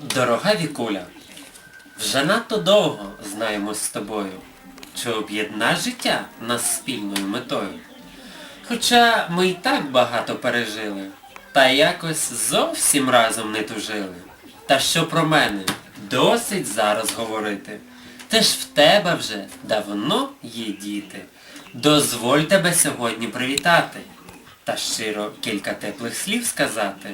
Дорога Вікуля, вже надто довго знаємось з тобою, чи об'єдна життя нас спільною метою. Хоча ми й так багато пережили, та якось зовсім разом не тужили. Та що про мене, досить зараз говорити. Те ж в тебе вже давно є діти. Дозволь тебе сьогодні привітати та щиро кілька теплих слів сказати.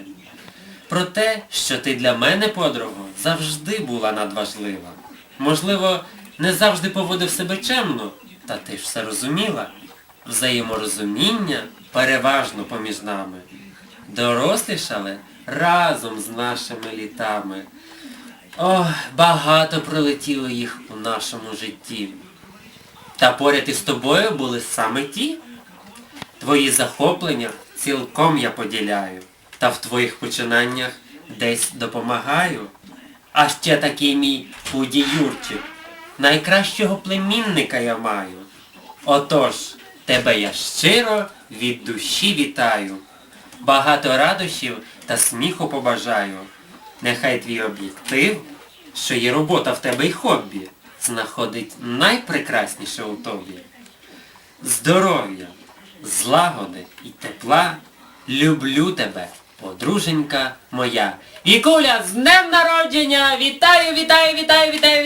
Про те, що ти для мене, подруго, завжди була надважлива. Можливо, не завжди поводив себе чемно, та ти ж все розуміла. Взаєморозуміння переважно поміж нами. Дорослішали разом з нашими літами. Ох, багато пролетіло їх у нашому житті. Та поряд із тобою були саме ті, Твої захоплення цілком я поділяю, та в твоїх починаннях десь допомагаю. А ще такий мій Худі Юрчик, найкращого племінника я маю. Отож, тебе я щиро від душі вітаю. Багато радощів та сміху побажаю. Нехай твій об'єктив, що є робота в тебе й хобі, знаходить найпрекрасніше у тобі здоров'я, злагоди і тепла. Люблю тебе, подруженька моя. Вікуля, з днем народження! Вітаю, вітаю, вітаю, вітаю!